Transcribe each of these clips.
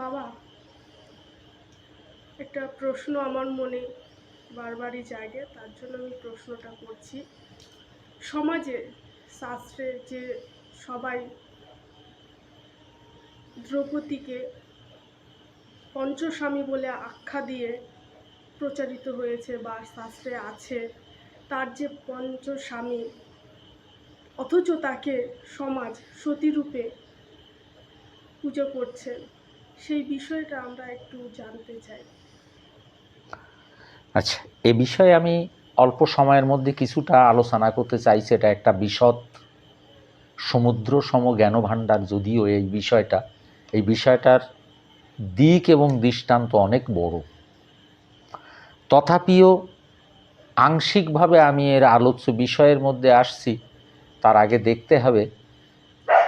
বাবা, একটা প্রশ্ন আমার মনে বারবারই জাগে, তার জন্য আমি প্রশ্নটা করছি। সমাজে শাস্ত্রে যে সবাই দ্রৌপদীকে পঞ্চস্বামী বলে আখ্যা দিয়ে প্রচারিত হয়েছে বা শাস্ত্রে আছে, তার যে পঞ্চস্বামী, অথচ তাকে সমাজ সতীরূপে পুজো করছে সেই বিষয়টা আমরা একটু জানতে চাই। আচ্ছা এ বিষয়ে আমি অল্প সময়ের মধ্যে কিছুটা আলোচনা করতে চাই, সেটা একটা বিশদ সমুদ্র সম জ্ঞানভাণ্ডার যদিও এই বিষয়টা, এই বিষয়টার দিক এবং দৃষ্টান্ত অনেক বড়। তথাপিও আংশিকভাবে আমি এর আলোচ্য বিষয়ের মধ্যে আসছি, তার আগে দেখতে হবে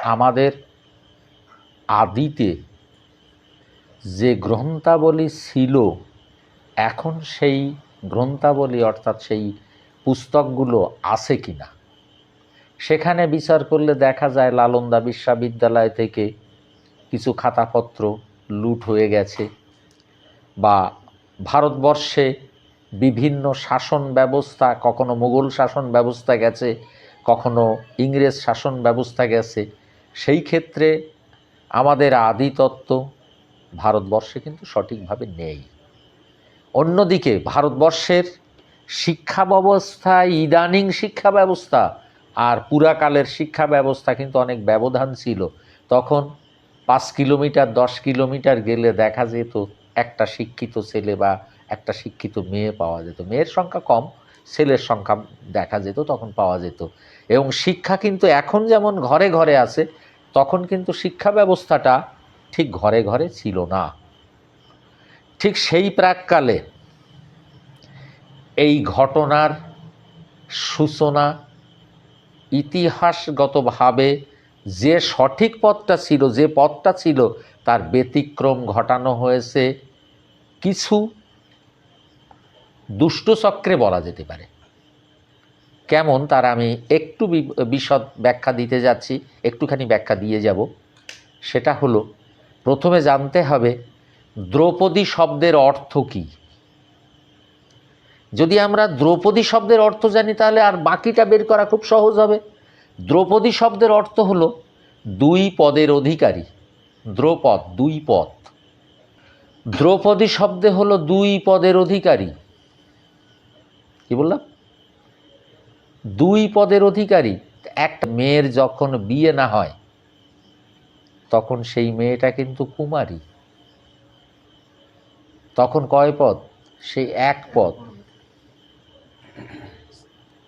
আমাদের আদিতে যে গ্রন্থাবলী ছিল, এখন সেই গ্রন্থাবলী অর্থাৎ সেই পুস্তকগুলো আছে কি না সেখানে বিচার করলে দেখা যায় লালন্দা বিশ্ববিদ্যালয় থেকে কিছু খাতাপত্র লুট হয়ে গেছে বা ভারতবর্ষে বিভিন্ন শাসন ব্যবস্থা, কখনো মুঘল শাসন ব্যবস্থা গেছে, কখনো ইংরেজ শাসন ব্যবস্থা গেছে, সেই ক্ষেত্রে আমাদের আদিতত্ত্ব ভারতবর্ষে কিন্তু সঠিকভাবে নেই। অন্যদিকে ভারতবর্ষের শিক্ষা ব্যবস্থা ইদানিং শিক্ষা ব্যবস্থা আর পুরাকালের শিক্ষা ব্যবস্থা কিন্তু অনেক ব্যবধান ছিল। তখন পাঁচ কিলোমিটার, দশ কিলোমিটার গেলে দেখা যেত একটা শিক্ষিত ছেলে বা একটা শিক্ষিত মেয়ে পাওয়া যেত। মেয়ের সংখ্যা কম, ছেলের সংখ্যা দেখা যেত, তখন পাওয়া যেত। এবং শিক্ষা কিন্তু এখন যেমন ঘরে ঘরে আছে, তখন কিন্তু শিক্ষা ব্যবস্থাটা ঠিক ঘরে ঘরে ছিল না। ঠিক সেই প্রাককালে এই ঘটনার সূচনা ইতিহাসগতভাবে যে সঠিক পথটা ছিল, যে পথটা ছিল, তার ব্যতিক্রম ঘটানো হয়েছে কিছু দুষ্টচক্রে বলা যেতে পারে। কেমন? তার আমি একটু বিশদ ব্যাখ্যা দিতে যাচ্ছি, একটুখানি ব্যাখ্যা দিয়ে যাব। সেটা হলো প্রথমে জানতে হবে দ্রৌপদী শব্দের অর্থ কী। যদি আমরা দ্রৌপদী শব্দের অর্থ জানি, তাহলে আর বাকিটা বের করা খুব সহজ হবে। দ্রৌপদী শব্দের অর্থ হলো দুই পদের অধিকারী। দ্রৌপদ, দুই পদ। দ্রৌপদী শব্দে হলো দুই পদের অধিকারী। কি বললাম? দুই পদের অধিকারী। একটা মেয়ের যখন বিয়ে না হয় তখন সেই মেয়েটা কিন্তু কুমারী। তখন কয় পদ? সেই এক পদ।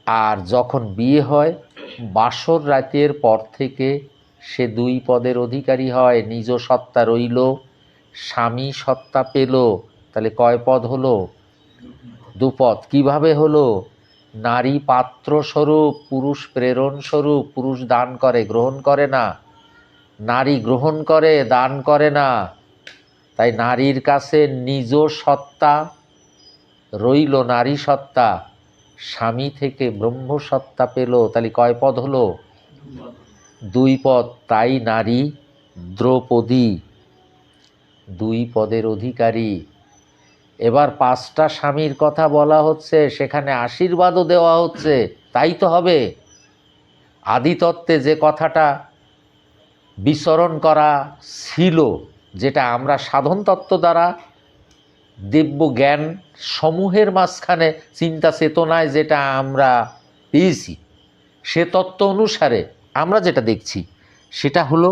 আর যখন বিয়ে হয়, বাসর রাতের পর থেকে সে দুই পদের অধিকারী হয়, নিজ সত্তা রইল, স্বামী সত্তা পেল। তাহলে কয় পদ হলো? দুপদ কীভাবে হলো? নারী পাত্র স্বরূপ পুরুষ প্রেরণ স্বরূপ পুরুষ দান করে, গ্রহণ করে না। নারী গ্রহণ করে, দান করে না। তাই নারীর কাছে নিজ সত্তা, রইল নারী সত্তা, স্বামী থেকে ব্রহ্ম সত্তা পেল। তাহলে কয় পদ হলো? দুই পদ। তাই নারী দ্রৌপদী, দুই পদের অধিকারী। এবার পাঁচটা স্বামীর কথা বলা হচ্ছে, সেখানে আশীর্বাদও দেওয়া হচ্ছে। তাই তো হবে। আদিতত্ত্বে যে কথাটা বিচরণ করা ছিল, যেটা আমরা সাধন তত্ত্ব দ্বারা দিব্য জ্ঞান সমূহের মাঝখানে চিন্তা চেতনায় যেটা আমরা পেয়েছি, সে তত্ত্ব অনুসারে আমরা যেটা দেখছি, সেটা হলো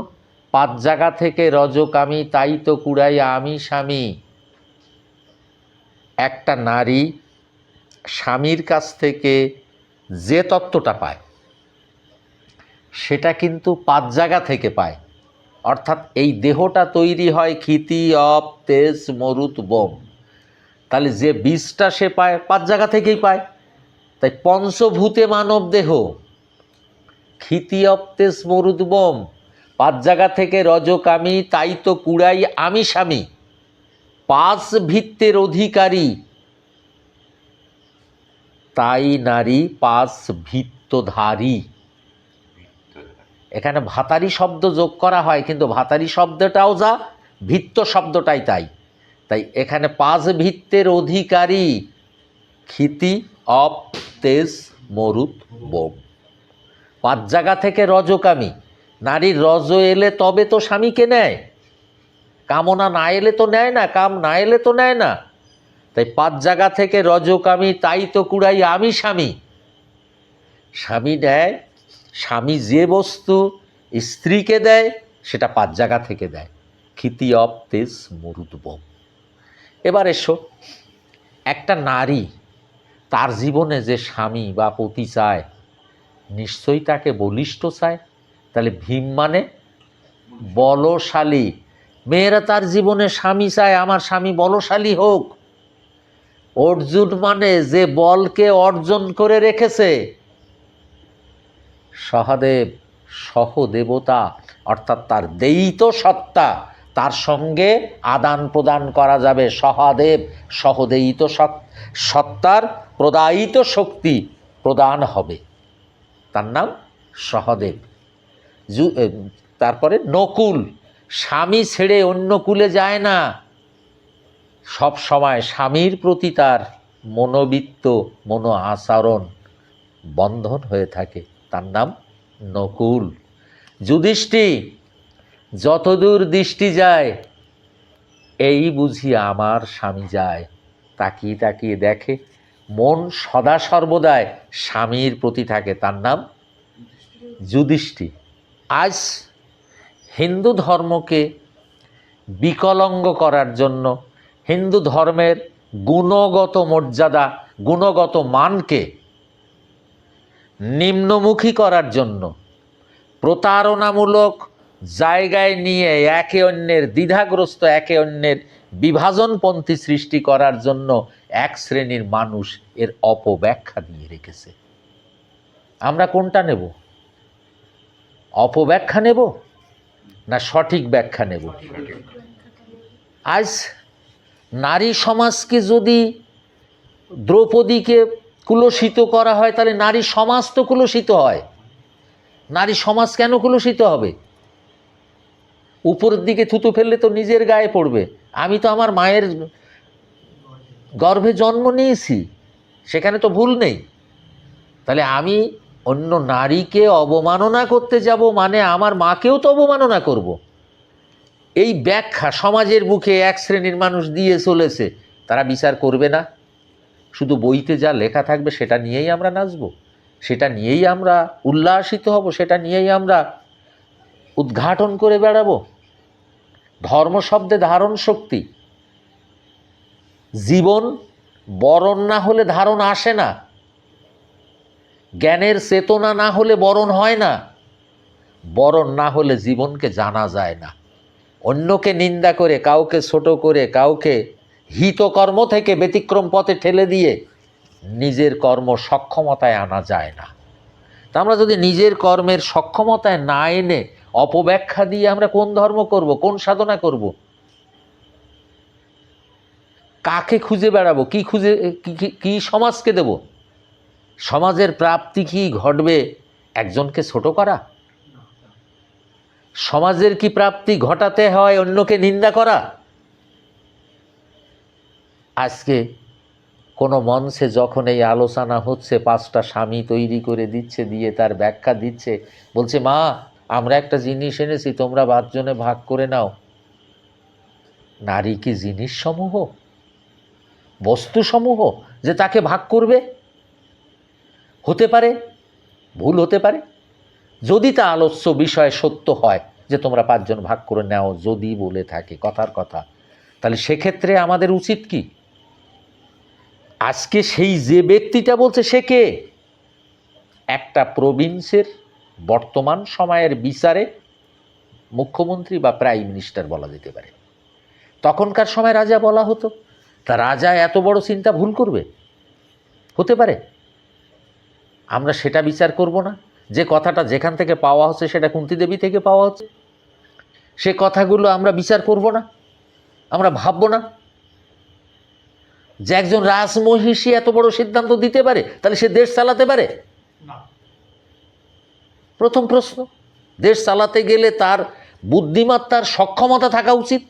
পাঁচ জায়গা থেকে রজকামি তাই তো কুড়াই আমি স্বামী। একটা নারী স্বামীর কাছ থেকে যে তত্ত্বটা পায় সেটা কিন্তু পাঁচ জায়গা থেকে পায়। অর্থাৎ এই দেহটা তৈরি হয় ক্ষিতি, অপ, তেজ, মরুত, বোম। তাহলে যে বীজটা সে পায়, পাঁচ জায়গা থেকেই পায়। তাই পঞ্চভূতে মানব দেহ, ক্ষিতি, অপ, তেজ, মরুত, বোম, পাঁচ জায়গা থেকে রজকামি, তাই তো কুড়াই আমি স্বামী পাঁচ ভিত্তের অধিকারী। তাই নারী পাঁচ ভিত্তধারী। এখানে ভাতারি শব্দ যোগ করা হয়, কিন্তু ভাতারি শব্দটাও যা ভিত্ত শব্দটাই তাই। তাই এখানে পাঁচ ভিত্তের অধিকারী ক্ষিতি, অপ, তেজ মরুত বোম। পাঁচ জায়গা থেকে রজকামী। নারীর রজ এলে তবে তো স্বামীকে নেয়। কামনা না এলে তো নেয় না, কাম না এলে তো নেয় না। তাই পাঁচ জায়গা থেকে রজকামী, তাই তো কুড়াই আমি স্বামী। স্বামী নেয় স্বামী যে বস্তু স্ত্রীকে দেয়, সেটা পাঁচ জায়গা থেকে দেয়। ক্ষিতি অপ তেজ মরুদ বোম। এবার এসো, একটা নারী তার জীবনে যে স্বামী বা পতি চায়, নিশ্চয়ই তাকে বলিষ্ঠ চায়। তাহলে ভীম মানে বলশালী। মেয়েরা তার জীবনে স্বামী চায়, আমার স্বামী বলশালী হোক। অর্জুন মানে যে বলকে অর্জন করে রেখেছে সহদেব, সহদেবতা, অর্থাৎ তার দেয়িত সত্তা, তার সঙ্গে আদান প্রদান করা যাবে। সহাদেব সহদেয়িত সত্তার প্রদায়িত শক্তি প্রদান হবে। তার নাম সহদেব। তারপরে নকুল। স্বামী ছেড়ে অন্য কুলে যায় না। সব সময় স্বামীর প্রতি তার মনোবৃত্ত মনো আচরণ বন্ধন হয়ে থাকে। তার নাম নকুল। যুধিষ্ঠি, যতদূর দৃষ্টি যায়, এই বুঝি আমার স্বামী যায়। তাকিয়ে তাকিয়ে দেখে, মন সদা সর্বদায় স্বামীর প্রতি থাকে তার নাম যুধিষ্ঠি। আজ হিন্দু ধর্মকে বিকলঙ্গ করার জন্য হিন্দু ধর্মের গুণগত মর্যাদা, গুণগত মানকে নিম্নমুখী করার জন্য প্রতারণামূলক জায়গায় নিয়ে একে অন্যের দ্বিধাগ্রস্ত, একে অন্যের বিভাজনপন্থী সৃষ্টি করার জন্য এক শ্রেণির মানুষ এর অপব্যাখ্যা দিয়ে রেখেছে। আমরা কোনটা নেব? অপব্যাখ্যা নেব না সঠিক ব্যাখ্যা নেব? আজ নারী সমাজকে যদি দ্রৌপদীকে কুলসিত করা হয়, তাহলে নারী সমাজ তো কুলসিত হয়। নারী সমাজ কেন কুলসিত হবে? উপরের দিকে থুতু ফেললে তো নিজের গায়ে পড়বে। আমি তো আমার মায়ের গর্ভে জন্ম নিয়েছি, সেখানে তো ভুল নেই। তাহলে আমি অন্য নারীকে অবমাননা করতে যাব মানে আমার মাকেও তো অবমাননা করব। এই ব্যাখ্যা সমাজের বুকে এক শ্রেণির মানুষ দিয়ে চলেছে, তারা বিচার করবে না। শুধু বইতে যা লেখা থাকবে সেটা নিয়েই আমরা নাচব। সেটা নিয়েই আমরা উল্লাসিত হব, সেটা নিয়েই আমরা উদ্ঘাটন করে বেড়াবো। ধর্ম শব্দে ধারণ শক্তি। জীবন বরণ না হলে ধারণ আসে না। জ্ঞানের চেতনা না হলে বরণ হয় না। বরণ না হলে জীবনকে জানা যায় না। অন্যকে নিন্দা করে, কাউকে ছোট করে, কাউকে হিতকর্ম থেকে ব্যতিক্রম পথে ঠেলে দিয়ে নিজের কর্ম সক্ষমতায় আনা যায় না। তা আমরা যদি নিজের কর্মের সক্ষমতায় না এনে অপব্যাখ্যা দিয়ে আমরা কোন ধর্ম করব, কোন সাধনা করব? কাকে খুঁজে বেড়াবো? কি খুঁজে, কি- সমাজকে দেব? সমাজের প্রাপ্তি কি ঘটবে একজনকে ছোট করা? সমাজের কি প্রাপ্তি ঘটাতে হয় অন্যকে নিন্দা করা? আজকে কোনো মঞ্চে যখন এই আলোচনা হচ্ছে, পাঁচটা স্বামী তৈরি করে দিচ্ছে, দিয়ে তার ব্যাখ্যা দিচ্ছে, বলছে, মা, আমরা একটা জিনিস এনেছি, তোমরা পাঁচজনে ভাগ করে নাও। নারী কি জিনিস সমূহ বস্তু সমূহ যে তাকে ভাগ করবে? হতে পারে, ভুল হতে পারে। যদি তা আলোচ্য বিষয় সত্য হয় যে তোমরা পাঁচজন ভাগ করে নাও, যদি বলে থাকে কথার কথা, তাহলে সেক্ষেত্রে আমাদের উচিত কি? আজকে সেই যে ব্যক্তিটা বলছে সে কে? একটা প্রভিন্সের বর্তমান সময়ের বিচারে মুখ্যমন্ত্রী বা প্রাইম মিনিস্টার বলা যেতে পারে। তখনকার সময় রাজা বলা হতো, তা রাজা এত বড় চিন্তা ভুল করবে? হতে পারে। আমরা সেটা বিচার করব না। যে কথাটা যেখান থেকে পাওয়া হচ্ছে সেটা কুন্তি দেবী থেকে পাওয়া হচ্ছে। সে কথাগুলো আমরা বিচার করব না। আমরা ভাববো না। যে একজন রাজমহিষী এত বড় সিদ্ধান্ত দিতে পারে তাহলে সে দেশ চালাতে পারে? প্রথম প্রশ্ন দেশ চালাতে গেলে তার বুদ্ধিমত্তার সক্ষমতা থাকা উচিত?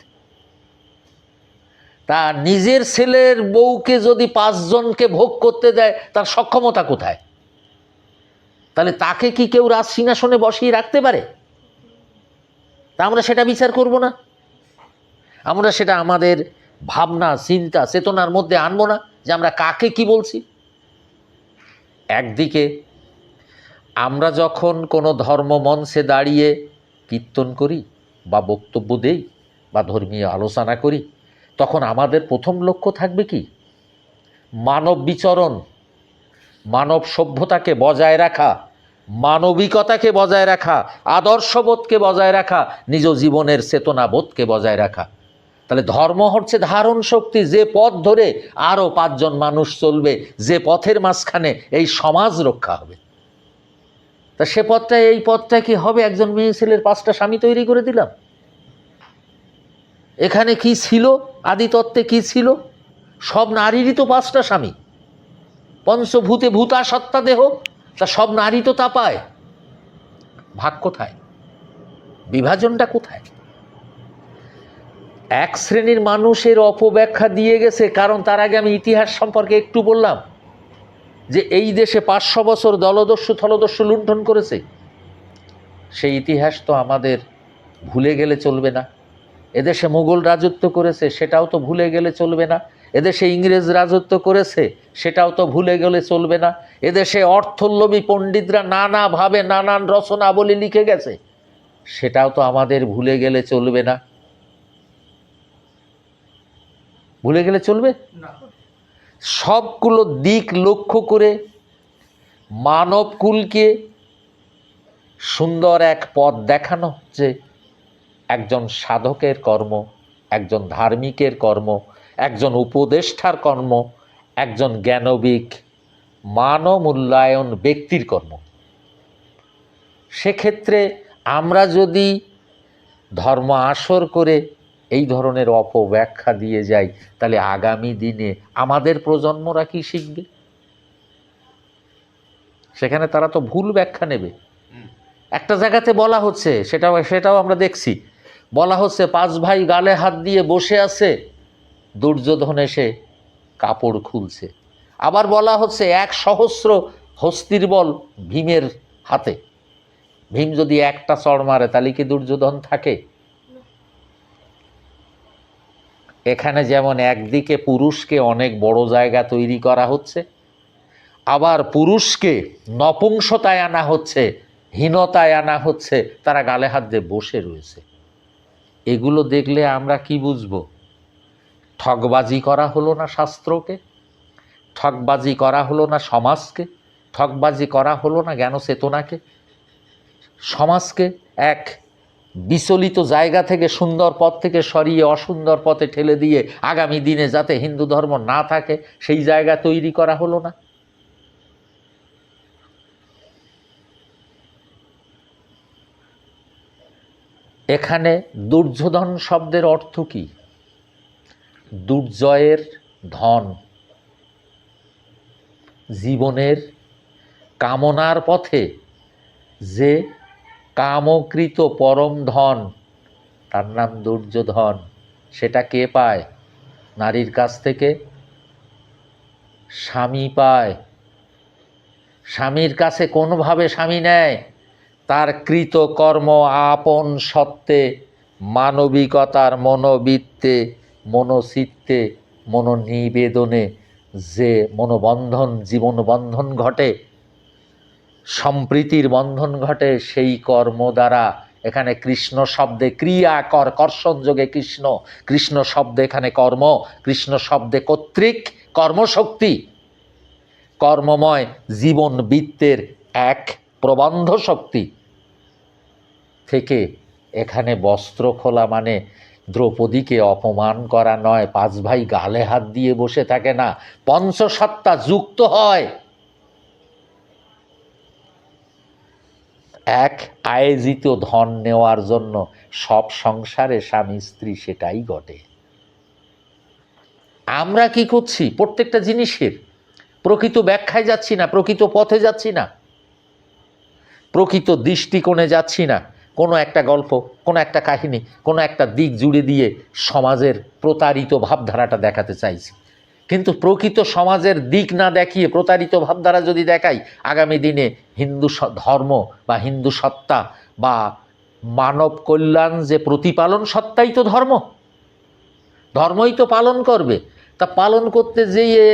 তা নিজের ছেলের বউকে যদি পাঁচজনকে ভোগ করতে দেয় তার সক্ষমতা কোথায়? তাহলে তাকে কি কেউ রাজ সিংহাসনে বসিয়ে রাখতে পারে? তা আমরা সেটা বিচার করব না। আমরা সেটা আমাদের ভাবনা, চিন্তা, চেতনার মধ্যে আনব না যে আমরা কাকে কি বলছি। একদিকে আমরা যখন কোনো ধর্ম মঞ্চে দাঁড়িয়ে কীর্তন করি বা বক্তব্য দেই বা ধর্মীয় আলোচনা করি, তখন আমাদের প্রথম লক্ষ্য থাকবে কি? মানব বিচরণ, মানব সভ্যতাকে বজায় রাখা, মানবিকতাকে বজায় রাখা, আদর্শবোধকে বজায় রাখা, নিজ জীবনের চেতনাবোধকে বজায় রাখা। তাহলে ধর্ম হচ্ছে ধারণ শক্তি, যে পথ ধরে আরও পাঁচজন মানুষ চলবে, যে পথের মাঝখানে এই সমাজ রক্ষা হবে। তা সে পথটা, এই পথটা কি হবে? একজন মেয়ে ছেলের পাঁচটা স্বামী তৈরি করে দিলাম। এখানে কি ছিল? আদিতত্ত্বে কি ছিল? সব নারীরই তো পাঁচটা স্বামী। পঞ্চভূতে ভূতা সত্তা দেহ, তা সব নারী তো তা পায়। ভাগ কোথায়? বিভাজনটা কোথায়? এক শ্রেণির মানুষের অপব্যাখ্যা দিয়ে গেছে, কারণ তার আগে আমি ইতিহাস সম্পর্কে একটু বললাম, যে এই দেশে পাঁচশো বছর দলদস্যু থলদস্যু লুণ্ঠন করেছে। সেই ইতিহাস তো আমাদের ভুলে গেলে চলবে না। এদেশে মুঘল রাজত্ব করেছে, সেটাও তো ভুলে গেলে চলবে না। এদেশে ইংরেজ রাজত্ব করেছে, সেটাও তো ভুলে গেলে চলবে না। এদেশে অর্থলোভী পণ্ডিতরা নানাভাবে নানান রচনাবলী লিখে গেছে, সেটাও তো আমাদের ভুলে গেলে চলবে না। ভুলে গেলে চলবে? সবগুলো দিক লক্ষ্য করে মানবকুলকে সুন্দর এক পথ দেখানো হচ্ছে একজন সাধকের কর্ম একজন ধার্মিকের কর্ম একজন উপদেষ্টার কর্ম একজন জ্ঞানবিক মানমূল্যায়ন ব্যক্তির কর্ম। সেক্ষেত্রে আমরা যদি ধর্ম আসর করে এই ধরনের অপব্যাখ্যা দিয়ে যাই তাহলে আগামী দিনে আমাদের প্রজন্মরা কি শিখবে? সেখানে তারা তো ভুল ব্যাখ্যা নেবে। একটা জায়গাতে বলা হচ্ছে সেটাও সেটাও আমরা দেখছি। বলা হচ্ছে পাঁচ ভাই গালে হাত দিয়ে বসে আছে দুর্যোধন এসে কাপড় খুলছে। আবার বলা হচ্ছে এক সহস্র হস্তির বল ভীমের হাতে। ভীম যদি একটা চড় মারে তাহলে কি দুর্যোধন থাকে? এখানে যেমন একদিকে পুরুষকে অনেক বড় জায়গা তৈরি করা হচ্ছে, আবার পুরুষকে নপুংসতায় আনা হচ্ছে, হীনতায় আনা হচ্ছে, তারা গালে হাত দিয়ে বসে রয়েছে। এগুলো দেখলে আমরা কি বুঝব? ঠকবাজি করা হলো না শাস্ত্রকে? ঠকবাজি করা হলো না সমাজকে? ঠকবাজি করা হলো না জ্ঞান চেতনাকে সমাজকে এক বিচলিত জায়গা থেকে সুন্দর পথ থেকে সরিয়ে অসুন্দর পথে ঠেলে দিয়ে আগামী দিনে যাতে হিন্দু ধর্ম না থাকে, সেই জায়গা তৈরি করা হলো না। এখানে দুর্যোধন শব্দের অর্থ কি? দুর্জয়ের ধন। জীবনের কামনার পথে যে কামকৃত পরম ধন। তার নাম দুর্যোধন। সেটা কে পায়? নারীর কাছ থেকে স্বামী পায়। স্বামীর কাছে কোনোভাবে স্বামী নেয়? তার কৃত কর্ম আপন সত্ত্বে, মানবিকতার মনোবৃত্তে মনোচিত্তে মনোনিবেদনে যে মনোবন্ধন জীবন বন্ধন ঘটে সম্প্রীতির বন্ধন ঘটে সেই কর্ম দ্বারা। এখানে কৃষ্ণ শব্দে ক্রিয়া কর, কর্ষণ যোগে কৃষ্ণ। কৃষ্ণ শব্দে এখানে কর্ম, কৃষ্ণ শব্দে কর্তৃক কর্মশক্তি। কর্মময় জীবন বৃত্তের এক প্রবন্ধ শক্তি। থেকে এখানে বস্ত্র খোলা মানে দ্রৌপদীকে অপমান করা নয়, পাঁচ ভাই গালে হাত দিয়ে বসে থাকে না, পঞ্চসত্তা যুক্ত হয়। এক আয়োজিত ধন নেওয়ার জন্য সব সংসারে স্বামী স্ত্রী সেটাই ঘটে। আমরা কি করছি প্রত্যেকটা জিনিসের। প্রকৃত ব্যাখ্যায় যাচ্ছি না, প্রকৃত পথে যাচ্ছি না। প্রকৃত দৃষ্টিকোণে যাচ্ছি না। কোনো একটা গল্প, কোনো একটা কাহিনী, কোনো একটা দিক জুড়ে দিয়ে সমাজের প্রতারিত ভাবধারাটা দেখাতে চাইছি। কিন্তু প্রকৃত সমাজের দিক না দেখিয়ে প্রতারিত ভাবধারা যদি দেখাই, আগামী দিনে হিন্দু ধর্ম বা হিন্দু সত্তা বা মানব কল্যাণ যে প্রতিপালন, সত্তাই তো ধর্ম। ধর্মই তো পালন করবে। তা পালন করতে যেয়ে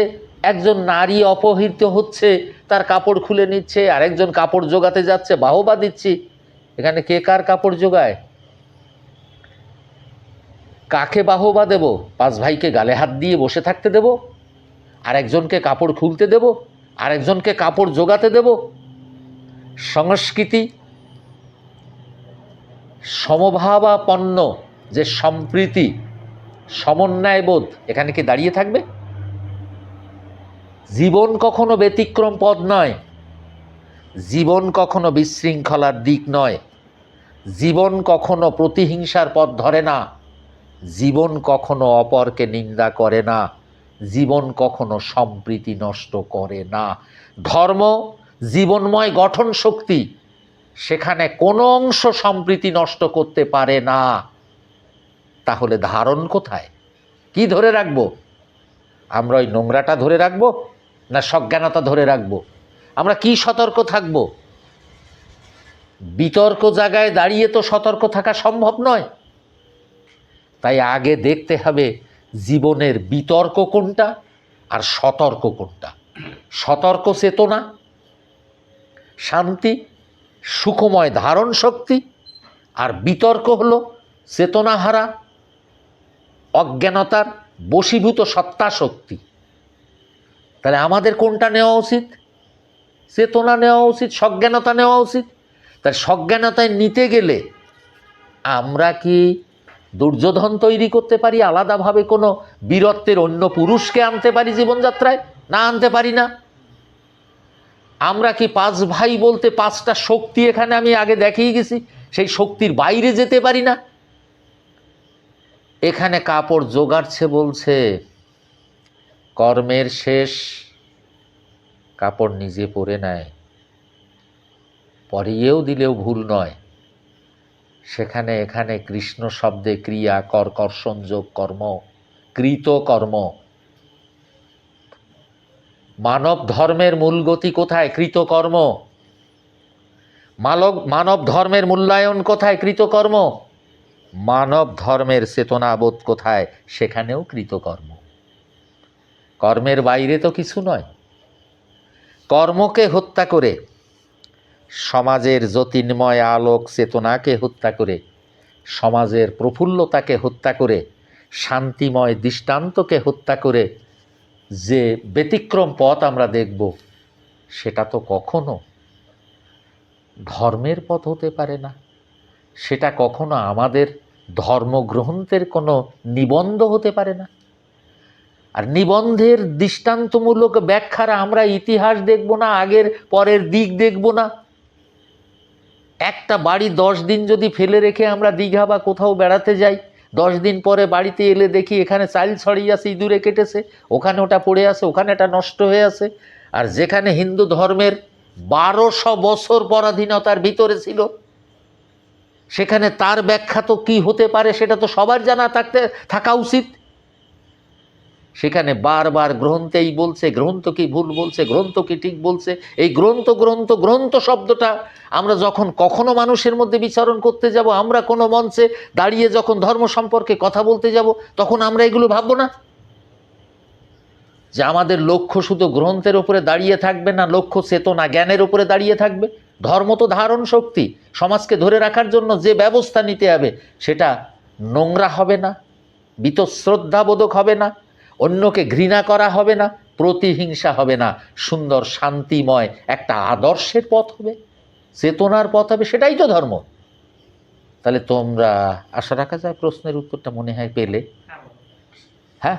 একজন নারী অপহৃত হচ্ছে, তার কাপড় খুলে নিচ্ছে, আরেকজন কাপড় জোগাতে যাচ্ছে, বাহবা দিচ্ছি, এখানে কে কার কাপড় জোগায়? কাকে বাহবা দেব? পাঁচ ভাইকে গালে হাত দিয়ে বসে থাকতে দেব? আরেকজনকে কাপড় খুলতে দেব? আরেকজনকে কাপড় জোগাতে দেব? সংস্কৃতি সমভাবাপন্ন যে সম্প্রীতি সমন্বয়বোধ এখানে কি দাঁড়িয়ে থাকবে? জীবন কখনো ব্যতিক্রম পদ নয়। জীবন কখনো বিশৃঙ্খলার দিক নয়। জীবন কখনো প্রতিহিংসার পথ ধরে না। জীবন কখনো অপরকে নিন্দা করে না, জীবন কখনো সম্প্রীতি নষ্ট করে না। ধর্ম, জীবনময় গঠন শক্তি, সেখানে কোনো অংশ সম্প্রীতি নষ্ট করতে পারে না। তাহলে ধারণ কোথায়? কি ধরে রাখব? আমরা ওই নোংরাটা ধরে রাখব না সজ্ঞানতা ধরে রাখব? আমরা কি সতর্ক থাকব? বিতর্ক জায়গায় দাঁড়িয়ে তো সতর্ক থাকা সম্ভব নয়। তাই আগে দেখতে হবে জীবনের বিতর্ক কোনটা আর সতর্ক কোনটা। সতর্ক চেতনা, শান্তি, সুখময় ধারণ শক্তি আর বিতর্ক হলো চেতনাহারা, অজ্ঞানতার বশীভূত সত্তা শক্তি। তাহলে আমাদের কোনটা নেওয়া উচিত? চেতনা নেওয়া উচিত, সজ্ঞানতা নেওয়া উচিত? তাই সজ্ঞানতায় নিতে গেলে আমরা কি দুর্যোধন তৈরি করতে পারি, আলাদাভাবে কোনো বীরত্বের অন্য পুরুষকে আনতে পারি জীবনযাত্রায়? না, আনতে পারি না। আমরা কি পাঁচ ভাই বলতে পাঁচটা শক্তি এখানে আমি আগে দেখিয়ে গেছি? সেই শক্তির বাইরে যেতে পারি না। এখানে কাপড় জোগাড়ছে বলছে, কর্মের শেষ, কাপড় নিজে পরে নেয়। পরিয়েও দিলেও ভুল নয়। সেখানে, এখানে কৃষ্ণ শব্দে ক্রিয়া, কর, কর্ষণ, যোগ, কর্ম, কৃত কর্ম। মানব ধর্মের মূল গতি কোথায়? কৃতকর্ম মানব মানব ধর্মের মূল্যায়ন কোথায়? কৃতকর্ম মানব ধর্মের চেতনাবোধ কোথায়? সেখানেও কৃতকর্ম কর্মের বাইরে তো কিছু নয়। কর্মকে হত্যা করে সমাজের জ্যোতির্ময় আলোক চেতনাকে হত্যা করে, সমাজের প্রফুল্লতাকে হত্যা করে, শান্তিময় দৃষ্টান্তকে হত্যা করে যে ব্যতিক্রম পথ আমরা দেখব, সেটা তো কখনো ধর্মের পথ হতে পারে না। সেটা কখনো আমাদের ধর্মগ্রন্থের কোনো নিবন্ধ হতে পারে না। আর নিবন্ধের দৃষ্টান্তমূলক ব্যাখ্যারা আমরা ইতিহাস দেখব না, আগের পরের দিক দেখব না। একটা বাড়ি দশ দিন যদি ফেলে রেখে আমরা দীঘা বা কোথাও বেড়াতে যাই, দশ দিন পরে বাড়িতে এলে দেখি এখানে চাল ছড়িয়ে আছে, ইঁদুরে কেটেছে, ওখানে ওটা পড়ে আছে, ওখানে এটা নষ্ট হয়ে আছে। আর যেখানে হিন্দু ধর্মের বারোশো বছর পরাধীনতার ভিতরে ছিল, সেখানে তার ব্যাখ্যা তো কী হতে পারে সেটা তো সবার জানা থাকতে, থাকা উচিত। সেখানে বারবার গ্রন্থেই বলছে, গ্রন্থ কি ভুল বলছে, গ্রন্থ কি ঠিক বলছে? এই গ্রন্থ গ্রন্থ গ্রন্থ শব্দটা আমরা যখন কখনো মানুষের মধ্যে বিচারণ করতে যাব, আমরা কোনো মঞ্চে দাঁড়িয়ে যখন ধর্ম সম্পর্কে কথা বলতে যাব, তখন আমরা এগুলো ভাববো না। যে আমাদের লক্ষ্য শুধু গ্রন্থের উপরে দাঁড়িয়ে থাকবে না, লক্ষ্য চেতনা জ্ঞানের উপরে দাঁড়িয়ে থাকবে। ধর্ম তো ধারণ শক্তি, সমাজকে ধরে রাখার জন্য যে ব্যবস্থা নিতে হবে, সেটা নোংরা হবে না, বীতশ্রদ্ধাবোধক হবে না। অন্যকে ঘৃণা করা হবে না প্রতিহিংসা হবে না সুন্দর শান্তিময় একটা আদর্শের পথ হবে চেতনার পথ হবে সেটাই তো ধর্ম। তাহলে তোমরা আশা রাখা যায় প্রশ্নের উত্তরটা মনে হয় পেলে। হ্যাঁ